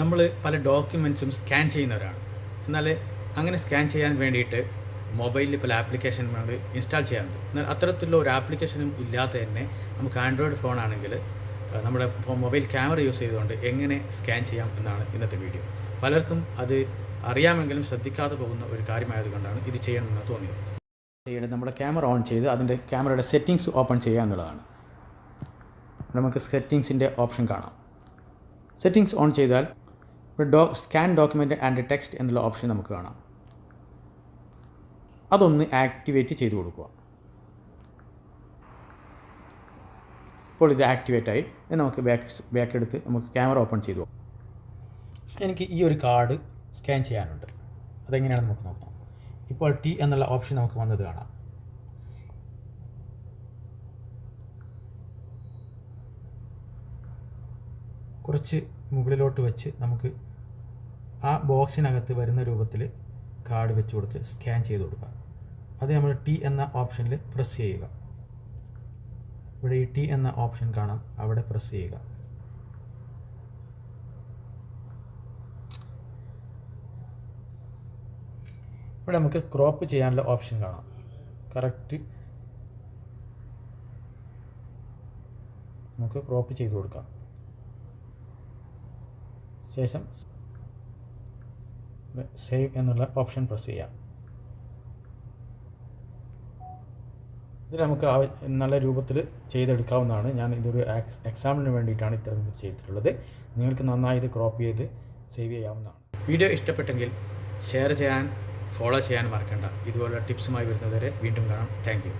നമ്മൾ പല ഡോക്യുമെൻസും സ്കാൻ ചെയ്യുന്നവരാണ്. എന്നാൽ അങ്ങനെ സ്കാൻ ചെയ്യാൻ വേണ്ടിയിട്ട് മൊബൈലിൽ പല ആപ്ലിക്കേഷൻ നമ്മൾ ഇൻസ്റ്റാൾ ചെയ്യാറുണ്ട്. എന്നാൽ അത്തരത്തിലുള്ള ഒരു ആപ്ലിക്കേഷനും ഇല്ലാതെ തന്നെ നമുക്ക് ആൻഡ്രോയിഡ് ഫോണാണെങ്കിൽ നമ്മുടെ മൊബൈൽ ക്യാമറ യൂസ് ചെയ്തുകൊണ്ട് എങ്ങനെ സ്കാൻ ചെയ്യാം എന്നാണ് ഇന്നത്തെ വീഡിയോ. പലർക്കും അത് അറിയാമെങ്കിലും ശ്രദ്ധിക്കാതെ പോകുന്ന ഒരു കാര്യമായതുകൊണ്ടാണ് ഇത് ചെയ്യണമെന്ന് തോന്നിയത്. ചെയ്യേണ്ടത് നമ്മുടെ ക്യാമറ ഓൺ ചെയ്ത് അതിന്റെ ക്യാമറയുടെ സെറ്റിങ്സ് ഓപ്പൺ ചെയ്യുക എന്നുള്ളതാണ്. നമുക്ക് സെറ്റിങ്സിന്റെ ഓപ്ഷൻ കാണാം. സെറ്റിങ്സ് ഓൺ ചെയ്താൽ ഡോ സ്കാൻ ഡോക്യുമെന്റ് ആൻഡ് ടെക്സ്റ്റ് എന്നുള്ള ഓപ്ഷൻ നമുക്ക് കാണാം. അതൊന്ന് ആക്ടിവേറ്റ് ചെയ്ത് കൊടുക്കുക. ഇപ്പോൾ ഇത് ആക്ടിവേറ്റ് ആയി. നമുക്ക് ബാക്ക് ബാക്ക് എടുത്ത് നമുക്ക് ക്യാമറ ഓപ്പൺ ചെയ്തു. നോക്കാം. എനിക്ക് ഈ ഒരു കാർഡ് സ്കാൻ ചെയ്യാനുണ്ട്. അതെങ്ങനെയാണ് നമുക്ക് നോക്കാം. ഇപ്പോൾ ടി എന്നുള്ള ഓപ്ഷൻ നമുക്ക് വന്നത് കാണാം. കുറച്ച് മുകളിലോട്ട് വെച്ച് നമുക്ക് ആ ബോക്സിനകത്ത് വരുന്ന രൂപത്തിൽ കാർഡ് വെച്ച് കൊടുത്ത് സ്കാൻ ചെയ്ത് കൊടുക്കുക. അത് നമ്മൾ ടി എന്ന ഓപ്ഷനിൽ പ്രസ് ചെയ്യുക. ഇവിടെ ഈ ടി എന്ന ഓപ്ഷൻ കാണാം. അവിടെ പ്രസ് ചെയ്യുക. ഇവിടെ നമുക്ക് ക്രോപ്പ് ചെയ്യാനുള്ള ഓപ്ഷൻ കാണാം. കറക്റ്റ് നമുക്ക് ക്രോപ്പ് ചെയ്ത് കൊടുക്കാം. ശേഷം സേവ് എന്നുള്ള ഓപ്ഷൻ പ്രസ് ചെയ്യാം. ഇത് നമുക്ക് നല്ല രൂപത്തിൽ ചെയ്തെടുക്കാവുന്നതാണ്. ഞാൻ ഇതൊരു എക്സ് എക്സാമിന് വേണ്ടിയിട്ടാണ് ഇത്തരം ഇത് ചെയ്തിട്ടുള്ളത്. നിങ്ങൾക്ക് നന്നായി ഇത് ക്രോപ്പ് ചെയ്ത് സേവ് ചെയ്യാവുന്നതാണ്. വീഡിയോ ഇഷ്ടപ്പെട്ടെങ്കിൽ ഷെയർ ചെയ്യാൻ ഫോളോ ചെയ്യാൻ മറക്കണ്ട. ഇതുപോലുള്ള ടിപ്സുമായി വരുന്നവരെ വീണ്ടും കാണാം. താങ്ക്